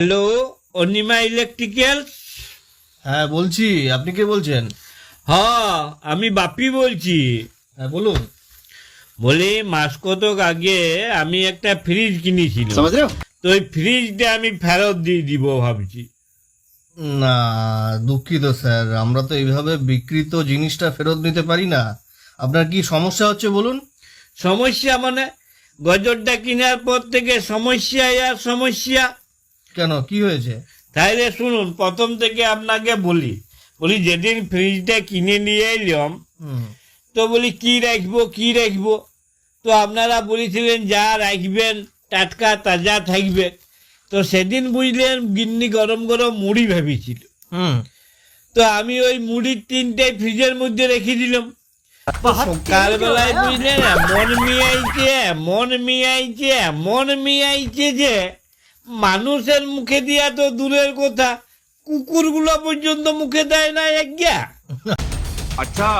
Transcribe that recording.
Hello Anima electricals? হ্যাঁ বলছি। আপনি কে বলছেন? হ আমি বাপি বলছি। হ্যাঁ বলুন। বলি মাস কতক আগে আমি একটা ফ্রিজ কিনেছিলাম। তো ওই ফ্রিজটা আমি ফেরত দিয়ে দিব ভাবছি। না দুঃখিত স্যার। আমরা তো এইভাবে বিকৃত জিনিসটা ফেরত নিতে পারি না। আপনার কি সমস্যা হচ্ছে বলুন? সমস্যা মানে গজরটা কেনার পর থেকে সমস্যা আর সমস্যা। কেন? কি হয়েছে? তাইলে শুনুন প্রথম থেকে আপনাকে বলি বলি যেদিন ফ্রিজটা কিনে নিয়ে এলাম তো বলি কি রাখব কি রাখব? তো আপনারা বলেছিলেন যা রাখবেন টাটকা তাজা থাকবে। তো সেদিন বুঝলেন গিন্নি গরম গরম মুড়ি ভেবেছিল। হুম। তো আমি ওই মুড়ির তিনটে ফ্রিজের মধ্যে রেখে দিলাম। সকালবেলায় বুঝলেন মন মিয়াইছে মন মিয়াইছে মন মিয়াইছে যে মানুষের মুখে দিয়া তো দূরের কথা কুকুরগুলো পর্যন্ত মুখে দেয় না এক আচ্ছা।